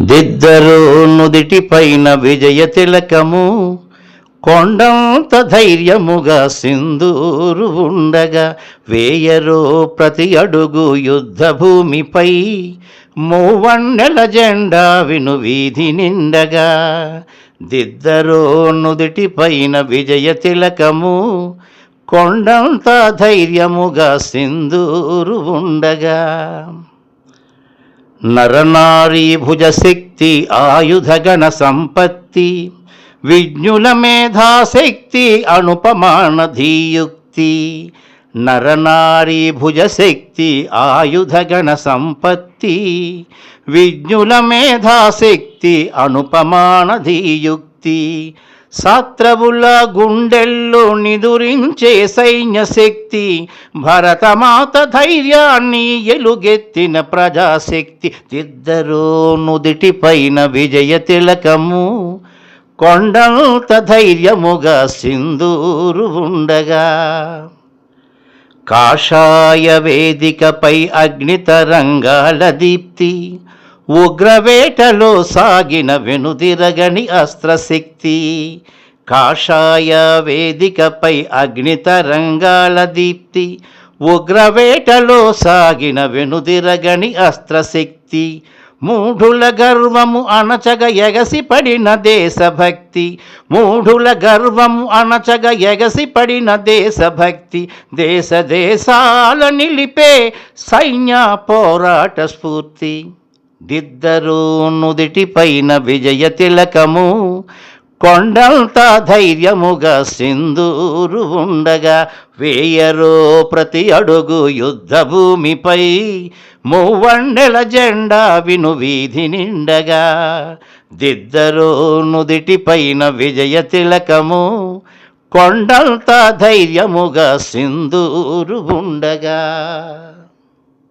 దిద్దరు నుదిటి పైన విజయ తిలకము కొండంత ధైర్యముగా సింధూరు ఉండగా వేయరో ప్రతి అడుగు యుద్ధ భూమిపై మూవన్నెల జెండా విను వీధి నిండగా. దిద్దరో నుదిటి పైన విజయ తిలకము కొండంత ధైర్యముగా సింధూరు ఉండగా. నరనారీ భుజశక్తి ఆయుధగణ సంపత్తి విజ్ఞుల మేధాశక్తి అనుపమాన ధీయుక్తి నరనారీ ఆయుధగణ సంపత్తి విజ్ఞుల మేధాశక్తి అనుపమానధీయుక్తి. సాత్రవుల గుండెల్లో నిదురించే సైన్య శక్తి భరతమాత ధైర్యాన్ని ఎలుగెత్తిన ప్రజాశక్తి. ఇద్దరూ నుదిటిపైన విజయ తిలకము కొండంత ధైర్యముగా సింధూరు ఉండగా. కాషాయ వేదికపై అగ్నితరంగాల దీప్తి ఉగ్రవేటలో సాగిన వెనుదిరగని అస్త్రశక్తి కాషాయ వేదికపై అగ్నితరంగాల దీప్తి ఉగ్రవేటలో సాగిన వెనుదిరగని అస్త్రశక్తి మూఢుల గర్వము అణచగ ఎగసి పడిన దేశభక్తి మూఢుల గర్వము అణచగ ఎగసి పడిన దేశభక్తి దేశ దేశాల నిలిపే సైన్య పోరాట స్ఫూర్తి. దిద్దరు నుదిటి పైన విజయ తిలకము కొండంత ధైర్యముగా సింధూరు ఉండగా వేయరో ప్రతి అడుగు యుద్ధ భూమిపై మూవన్నెల జెండా విను వీధి నిండగా. దిద్దరో నుదిటి పైన విజయ తిలకము కొండంత ధైర్యముగా సింధూరు ఉండగా.